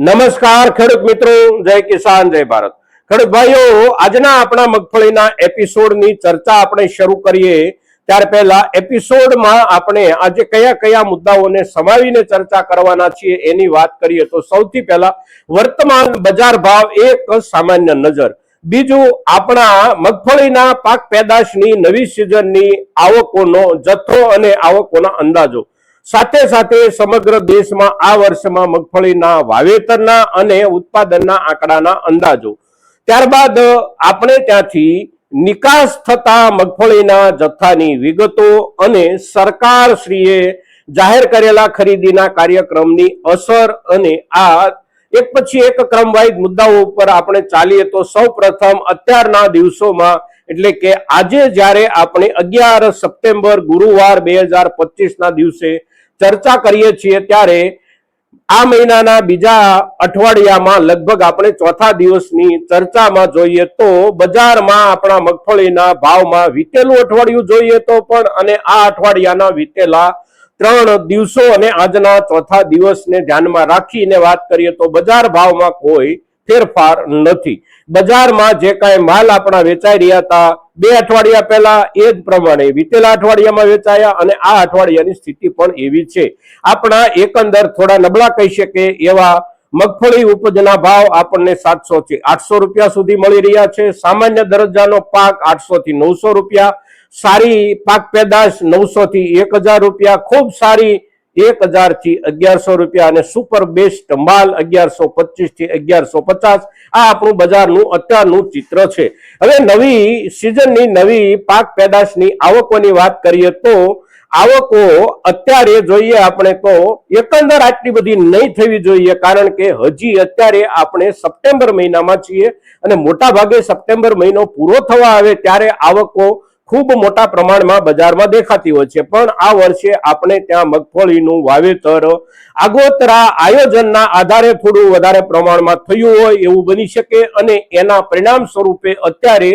નમસ્કાર ખેડૂત મિત્રો, જય કિસાન, જય ભારત. ખેડૂત ભાઈઓ, આજના આપણા મગફળીના એપિસોડની ચર્ચા આપણે શરૂ કરીએ. ત્યાર પહેલા એપિસોડમાં આપણે આજે કયા કયા મુદ્દાઓને સમાવીને ચર્ચા કરવાના છીએ એની વાત કરીએ. તો સૌથી પહેલા વર્તમાન બજાર ભાવ એક સામાન્ય નજર. બીજું, આપણા મગફળીના પાક પેદાશની નવી સિઝનની આવકોનો જથ્થો અને આવકોના અંદાજો. સાથે સાથે સમગ્ર દેશમાં આ વર્ષમાં મગફળીના વાવેતરના અને ઉત્પાદનના આંકડાના અંદાજો. ત્યારબાદ, આપણે ત્યાંથી નિકાસ થતા મગફળીના જથ્થાની વિગતો અને સરકાર શ્રીએ જાહેર કરેલા ખરીદીના કાર્યક્રમની અસર અને આ એક પછી એક ક્રમવાઇઝ મુદ્દાઓ ઉપર આપણે ચાલીએ તો સૌ પ્રથમ અત્યારના દિવસોમાં, એટલે કે આજે જ્યારે આપણે અગિયાર સપ્ટેમ્બર ગુરુવાર બે હજાર પચીસના દિવસે ચર્ચા કરીએ છીએ ત્યારે આ મહિનાના બીજા અઠવાડિયામાં લગભગ આપણે ચોથા દિવસની ચર્ચામાં જોઈએ તો બજારમાં આપણા મગફળીના ભાવમાં વીતેલું અઠવાડિયું જોઈએ તો પણ અને આ અઠવાડિયાના વીતેલા ત્રણ દિવસો અને આજના ચોથા દિવસને ધ્યાનમાં રાખીને વાત કરીએ તો બજાર ભાવમાં કોઈ ફેરફાર નથી. બજારમાં જે કાંઈ માલ આપણા વેચાઈ રહ્યા હતા, બે અઠવાડિયા પહેલા એ જ પ્રમાણે વીતેલા અઠવાડિયામાં વેચાયા અને આ અઠવાડિયાની સ્થિતિ પણ એવી છે. આપણા એકંદર થોડા નબળા કહી શકે એવા મગફળી ઉપજના ભાવ આપણને સાતસો થી આઠસો રૂપિયા સુધી મળી રહ્યા છે. સામાન્ય દરજ્જાનો પાક આઠસો થી નવસો રૂપિયા, સારી પાક પેદાશ નવસો થી એક રૂપિયા, ખૂબ સારી એક હજારથી અગિયારસો રૂપિયા અને સુપર બેસ્ટ માલ અગિયારસો પચીસથી અગિયારસો પચાસ. આ આપણું બજારનું અત્યારનું ચિત્ર છે. હવે નવી સિઝનની નવી પાક પેદાશની આવકોની વાત કરીએ તો આવકો અત્યારે જોઈએ આપણે તો એકંદર આટલી બધી નહીં થવી જોઈએ કારણ કે હજી અત્યારે આપણે સપ્ટેમ્બર મહિનામાં છીએ અને મોટા ભાગે સપ્ટેમ્બર મહિનો પૂરો થવા આવે ત્યારે આવકો ખૂબ મોટા પ્રમાણમાં બજારમાં દેખાતી હોય છે. પણ આ વર્ષે આપણે ત્યાં મગફળીનું વાવેતર, આગોતરા આયોજનના આધારે થોડું વધારે પ્રમાણમાં થયું હોય એવું બની શકે અને એના પરિણામ સ્વરૂપે અત્યારે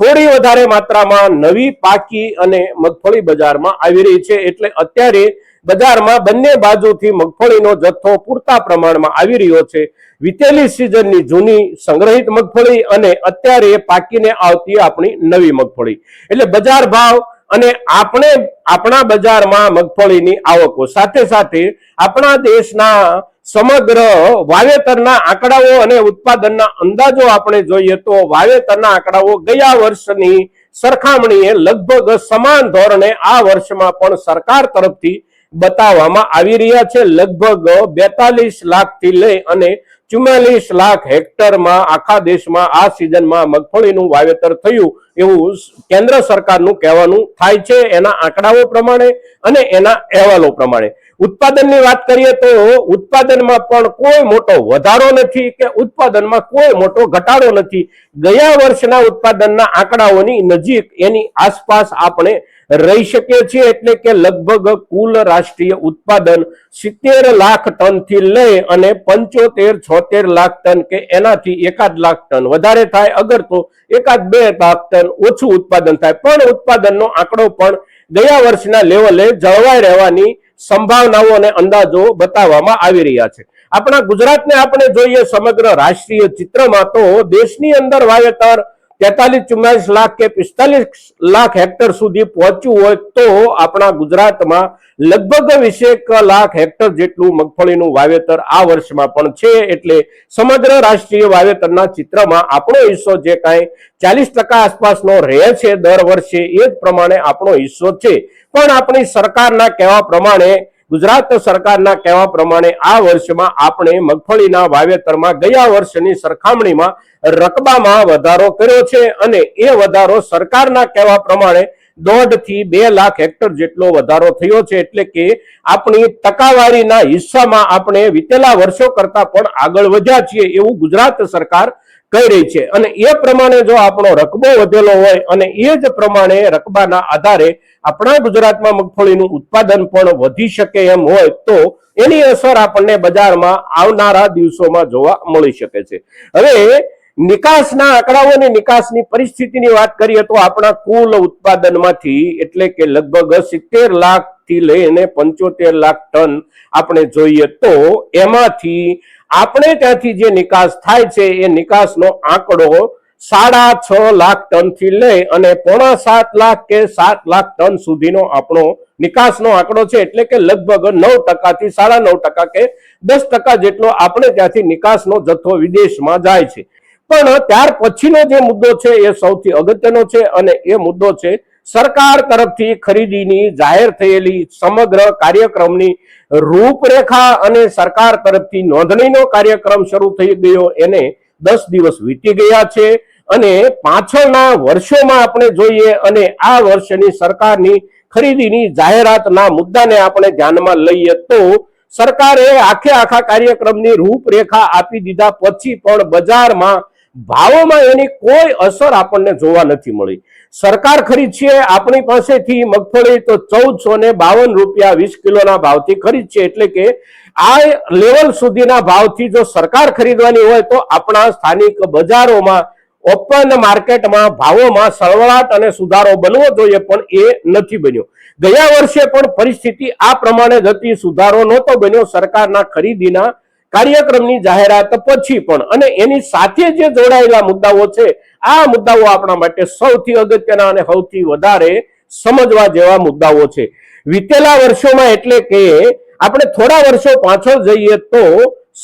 થોડી વધારે માત્રામાં નવી પાકી અને મગફળી બજારમાં આવી રહી છે. એટલે અત્યારે બજારમાં બંને બાજુથી મગફળીનો જથ્થો પૂરતા પ્રમાણમાં આવી રહ્યો છે. વીતેલી સિઝનની જૂની સંગ્રહિત મગફળી અને અત્યારે પાકીને આવતી આપણી નવી મગફળી. એટલે બજાર ભાવ અને આપણે, આપણા બજારમાં મગફળીની આવકો. સાથે સાથે આપણા દેશના સમગ્ર વાવેતરના આંકડાઓ અને ઉત્પાદનના અંદાજો આપણે જોઈએ તો વાવેતરના આંકડાઓ ગયા વર્ષની સરખામણીએ લગભગ સમાન ધોરણે આ વર્ષમાં પણ સરકાર તરફથી બતાવવામાં આવી રહ્યા છે. લગભગ બેતાલીસ લાખથી લઈ અને ચુમ્માલીસ લાખ હેક્ટરમાં આખા દેશમાં આ સિઝનમાં મગફળીનું વાવેતર થયું એવું કેન્દ્ર સરકારનું કહેવાનું થાય છે. એના આંકડાઓ પ્રમાણે અને એના અહેવાલો પ્રમાણે. ઉત્પાદનની વાત કરીએ તો ઉત્પાદનમાં પણ કોઈ મોટો વધારો નથી કે ઉત્પાદનમાં કોઈ મોટો ઘટાડો નથી. ગયા વર્ષના ઉત્પાદનના આંકડાઓની નજીક એની આસપાસ આપણે રહી શકીએ છીએ એટલે કે લગભગ કુલ રાષ્ટ્રીય ઉત્પાદન સિત્તેર લાખ ટનથી લઈ અને પંચોતેર, છોતેર લાખ ટન કે એનાથી એકાદ લાખ ટન. વધારે થાય અગર તો એકાદ બે લાખ ટન ઓછું ઉત્પાદન થાય. પણ ઉત્પાદનનો આંકડો પણ ગયા વર્ષના લેવલે જળવાઈ રહેવાની સંભાવનાઓ અને અંદાજો બતાવવામાં આવી રહ્યા છે. આપણા ગુજરાતને આપણે જોઈએ સમગ્ર રાષ્ટ્રીય ચિત્રમાં તો દેશની અંદર વાવેતર તેતાલીસ ચુમ્માલીસ લાખ કે પિસ્તાલીસ લાખ હેક્ટર સુધી પહોંચ્યું હોય તો આપણા ગુજરાતમાં લગભગ વીસેક લાખ હેક્ટર જેટલું મગફળીનું વાવેતર આ વર્ષમાં પણ છે એટલે સમગ્ર રાષ્ટ્રીય વાવેતરના ચિત્રમાં આપણો હિસ્સો જે કાંઈ ચાલીસ ટકા આસપાસનો રહે છે દર વર્ષે એ જ પ્રમાણે આપણો હિસ્સો છે. પણ આપણી સરકારના કહેવા પ્રમાણે ગુજરાત સરકારના કહેવા પ્રમાણે આ વર્ષમાં આપણે મગફળીના વાવેતરમાં ગયા વર્ષની સરખામણીમાં રકબામાં વધારો કર્યો છે અને એ વધારો સરકારના કહેવા પ્રમાણે દોઢથી બે લાખ હેક્ટર જેટલો વધારો થયો છે. એટલે કે આપણી ટકાવારીના હિસ્સામાં આપણે વીતેલા વર્ષો કરતા પણ આગળ વધ્યા છીએ એવું ગુજરાત સરકાર કહી રહી છે. અને એ પ્રમાણે જો આપણો રકબો વધેલો હોય અને એ જ પ્રમાણે રકબાના આધારે આપણા ગુજરાતમાં મગફળીનું ઉત્પાદન પણ વધી શકે એમ હોય તો એની અસર આપણને બજારમાં આવનારા દિવસોમાં જોવા મળી શકે છે. હવે નિકાસના આંકડાઓ અને નિકાસની પરિસ્થિતિની વાત કરીએ તો આપણા કુલ ઉત્પાદનમાંથી એટલે કે લગભગ સિત્તેર લાખથી લઈને પંચોતેર લાખ ટન આપણે જોઈએ તો એમાંથી આપણે ત્યાંથી જે નિકાસ થાય છે, એ નિકાસનો આંકડો સાડા છ લાખ ટનથી લઈ અને પોણા સાત લાખ કે સાત લાખ ટન સુધીનો આપણો નિકાસનો આંકડો છે, એટલે કે લગભગ નવ ટકાથી સાડા નવ ટકા કે દસ ટકા જેટલો આપણે ત્યાંથી નિકાસનો જથ્થો વિદેશમાં જાય છે. પણ ત્યાર પછીનો જે મુદ્દો છે, એ સૌથી અગત્યનો છે અને એ મુદ્દો છે સરકાર તરફથી ખરીદીની જાહેર થયેલી સમગ્ર કાર્યક્રમની રૂપરેખા અને સરકાર તરફથી નોંધણીનો કાર્યક્રમ શરૂ થઈ ગયો. એને દસ દિવસ વીતી ગયા છે અને પાછળના વર્ષોમાં આપણે જોઈએ અને આ વર્ષની સરકારની ખરીદીની જાહેરાતના મુદ્દાને આપણે ધ્યાનમાં લઈએ તો સરકારે આખે આખા કાર્યક્રમની રૂપરેખા આપી દીધા. પછી પણ બજારમાં ભાવોમાં એની કોઈ અસર આપણને જોવા નથી મળી. સરકાર ખરીદશે આપણી પાસેથી મગફળી તો ચૌદસો ને બાવન રૂપિયા વીસ કિલોના ભાવથી ખરીદશે એટલે કે આ લેવલ સુધીના ભાવથી જો સરકાર ખરીદવાની હોય તો આપણા સ્થાનિક બજારોમાં, ઓપન માર્કેટમાં ભાવોમાં સળવળાટ અને સુધારો બનવો જોઈએ, પણ એ નથી બન્યો. ગયા વર્ષે પણ પરિસ્થિતિ આ પ્રમાણે જ હતી, સુધારો નહોતો બન્યો, સરકારના ખરીદીના કાર્યક્રમની જાહેરાત પછી પણ અને એની સાથે જે જોડાયેલા મુદ્દાઓ છે, આ મુદ્દાઓ આપણા માટે સૌથી અગત્યના અને સૌથી વધારે સમજવા જેવા મુદ્દાઓ છે. વિતેલા વર્ષોમાં એટલે કે આપણે થોડા વર્ષો પાછળ જઈએ તો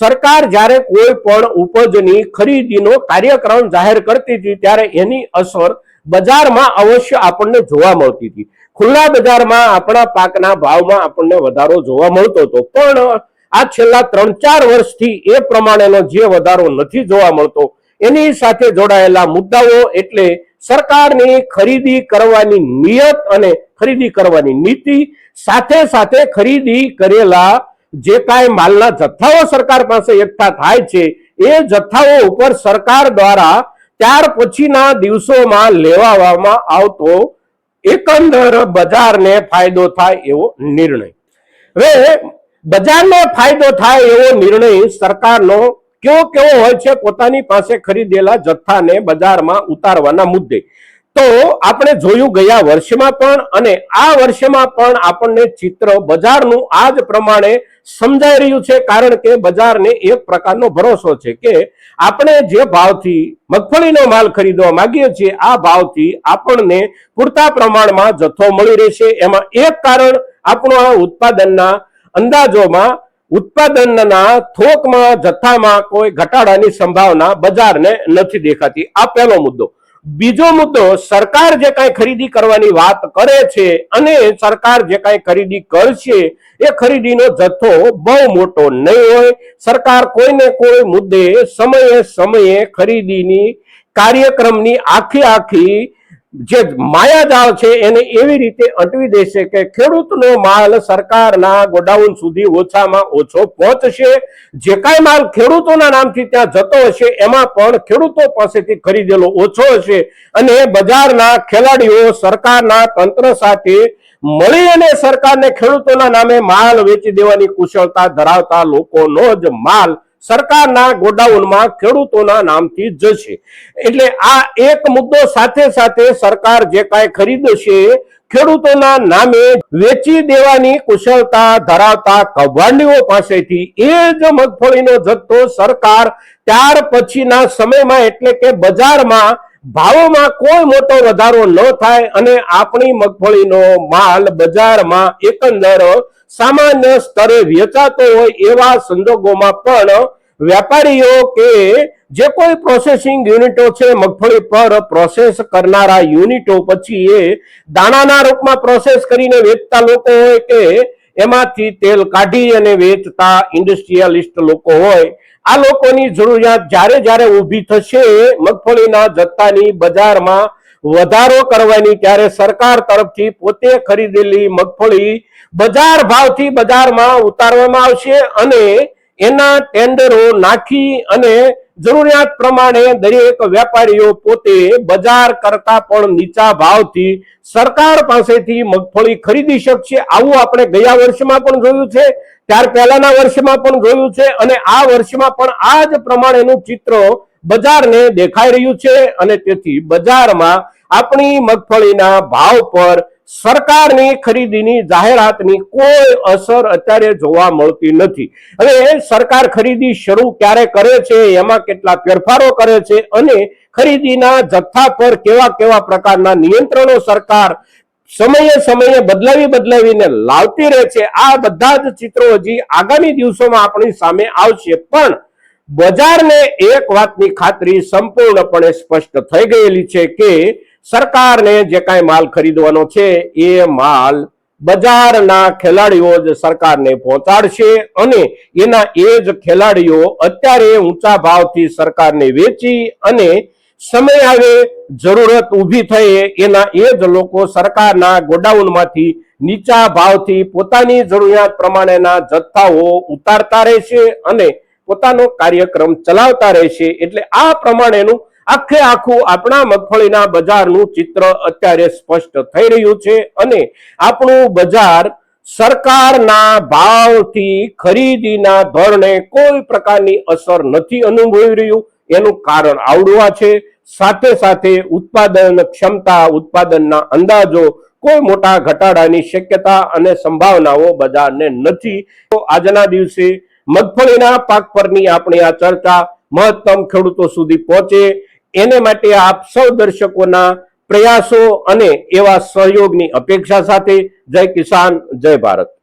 સરકાર જ્યારે કોઈ પણ ઉપજની ખરીદીનો કાર્યક્રમ જાહેર કરતી હતી, ત્યારે એની અસર બજારમાં અવશ્ય આપણને જોવા મળતી હતી. ખુલ્લા બજારમાં આપણા પાકના ભાવમાં આપણને વધારો જોવા મળતો હતો. પણ આ છેલ્લા ત્રણ ચાર વર્ષથી એ પ્રમાણેનો જે વધારો નથી જોવા મળતો, એની સાથે જોડાયેલા મુદ્દાઓ એટલે સરકારની ખરીદી કરવાની નિયત અને ખરીદી કરવાની નીતિ, સાથે સાથે ખરીદી કરેલા જે કાંઈ માલના જથ્થાઓ સરકાર પાસે એકઠા થાય છે, એ જથ્થાઓ ઉપર સરકાર દ્વારા ત્યાર પછીના દિવસોમાં લેવામાં આવતો એકંદર બજારને ફાયદો થાય એવો નિર્ણય. હવે બજારને ફાયદો થાય એવો નિર્ણય સરકારનો કેવો કેવો હોય છે પોતાની પાસે ખરીદેલા જથ્થાને બજારમાં ઉતારવાના મુદ્દે. તો આપણે જોયું ગયા વર્ષમાં પણ અને આ વર્ષમાં પણ આપણને ચિત્ર બજારનું આ જ પ્રમાણે સમજાઈ રહ્યું છે કારણ કે બજારને એક પ્રકારનો ભરોસો છે કે આપણે જે ભાવથી મગફળીનો માલ ખરીદવા માંગીએ છીએ, આ ભાવથી આપણને પૂરતા પ્રમાણમાં જથ્થો મળી રહેશે. એમાં એક કારણ આપણું આ ઉત્પાદનના અંદાજોમાં ઉત્પાદનના થોકમાં, જથ્થામાં કોઈ ઘટાડાની સંભાવના બજારને નથી દેખાતી. આ પહેલો મુદ્દો. બીજો મુદ્દો, સરકાર જે કાંઈ ખરીદી કરવાની વાત કરે છે અને સરકાર જે કાંઈ ખરીદી કરશે, એ ખરીદીનો જથ્થો બહુ મોટો નહીં હોય. સરકાર કોઈને કોઈ મુદ્દે સમયે સમયે ખરીદીની કાર્યક્રમની આખી આખી જે માયાજાળ છે એને એવી રીતે અંટવી દેશે કે ખેડૂતનો માલ સરકારના ગોડાઉન સુધી ઓછામાં ઓછો પહોંચશે. જે કાંઈ માલ ખેડૂતોના નામથી ત્યાં જતો હશે, એમાં પણ ખેડૂતો પાસેથી ખરીદેલો ઓછો હશે અને બજારના ખેલાડીઓ સરકારના તંત્ર સાથે મળી અને સરકારને ખેડૂતોના નામે માલ વેચી દેવાની કુશળતા ધરાવતા લોકોનો જ માલ સરકારના ગોડાઉનમાં ખેડૂતોના નામથી જશે એટલે આ એક મુદ્દો સાથે સાથે સરકાર જે કાંઈ ખરીદશે ખેડૂતોના નામે વેચી દેવાની કુશળતા ધરાવતા કૌભાંડીઓ પાસેથી એ જ મગફળીનો જથ્થો સરકાર ત્યાર પછીના સમયમાં એટલે કે બજારમાં ભાવોમાં કોઈ મોટો વધારો ન થાય અને આપણી મગફળીનો માલ બજારમાં એકંદર સામાન્ય સ્તરે વેચાતો હોય એવા સંજોગોમાં પણ વેપારીઓ કે જે કોઈ પ્રોસેસિંગ યુનિટો છે, મગફળી પર પ્રોસેસ કરનારા યુનિટો પછી એ દાણાના રૂપમાં પ્રોસેસ કરીને વેચતા લોકો હોય કે એમાંથી તેલ કાઢી અને વેચતા ઇન્ડસ્ટ્રીયલિસ્ટ લોકો હોય, આ લોકોની જરૂરિયાત જ્યારે જ્યારે ઊભી થશે, મગફળીના જથ્થાની બજારમાં વધારો કરવાની, ત્યારે સરકાર તરફથી પોતે ખરીદેલી મગફળી બજાર ભાવથી બજારમાં ઉતારવામાં આવશે અને એના ટેન્ડરો નાખી અને જરૂરિયાત પ્રમાણે દરેક વેપારીઓ પોતે બજાર કરતા પણ નીચા ભાવથી સરકાર પાસેથી મગફળી ખરીદી શકશે. આવું આપણે ગયા વર્ષમાં પણ જોયું છે, ત્યાર પહેલાના વર્ષમાં પણ જોયું છે અને આ વર્ષમાં પણ આ જ પ્રમાણેનું ચિત્ર બજારને દેખાઈ રહ્યું છે અને તેથી બજારમાં આપણી મગફળીના ભાવ પર સરકારની ખરીદીની જાહેરાતની કોઈ અસર અત્યારે જોવા મળતી નથી. હવે સરકાર ખરીદી શરૂ ક્યારે કરે છે, એમાં કેટલા ફેરફારો કરે છે અને ખરીદીના જથ્થા પર કેવા કેવા પ્રકારના નિયંત્રણો સરકાર સમયે સમયે બદલાવી બદલાવીને લાવતી રહે છે, આ બધા જ ચિત્રો હજી આગામી દિવસોમાં આપણી સામે આવશે. પણ બજારને એક વાતની ખાતરી સંપૂર્ણપણે સ્પષ્ટ થઈ ગયેલી છે કે સરકારને જે કાંઈ માલ ખરીદવાનો છે, એ માલ બજારના ખેલાડીઓ જ સરકારને પહોંચાડશે અને એના એ જ ખેલાડીઓ અત્યારે ઊંચા ભાવથી સરકારને વેચી અને સમય આવે, જરૂરત ઊભી થઈ, એના એ જ લોકો સરકારના ગોડાઉનમાંથી નીચા ભાવથી પોતાની જરૂરિયાત પ્રમાણેના જથ્થાઓ ઉતારતા રહેશે અને પોતાનો કાર્યક્રમ ચલાવતા રહેશે. એટલે આ પ્રમાણેનું આખે આખું આપણા મગફળીના બજારનું ચિત્ર અત્યારે સ્પષ્ટ થઈ રહ્યું છે અને આપણું બજાર સરકારના ભાવથી ખરીદીના ધોરણે કોઈ પ્રકારની અસર નથી અનુભવી રહ્યું. એનું કારણ આવડવા છે. સાથે સાથે ઉત્પાદન ક્ષમતા, ઉત્પાદનના અંદાજો, કોઈ મોટા ઘટાડાની શક્યતા અને સંભાવનાઓ બજારને નથી. તો આજના દિવસે મગફળીના પાક પરની આપણી આ ચર્ચા મહત્તમ ખેડૂતો સુધી પહોંચે. એને માટે આપ સૌ દર્શકોના પ્રયાસો અને એવા સહયોગની અપેક્ષા સાથે જય કિસાન, જય ભારત.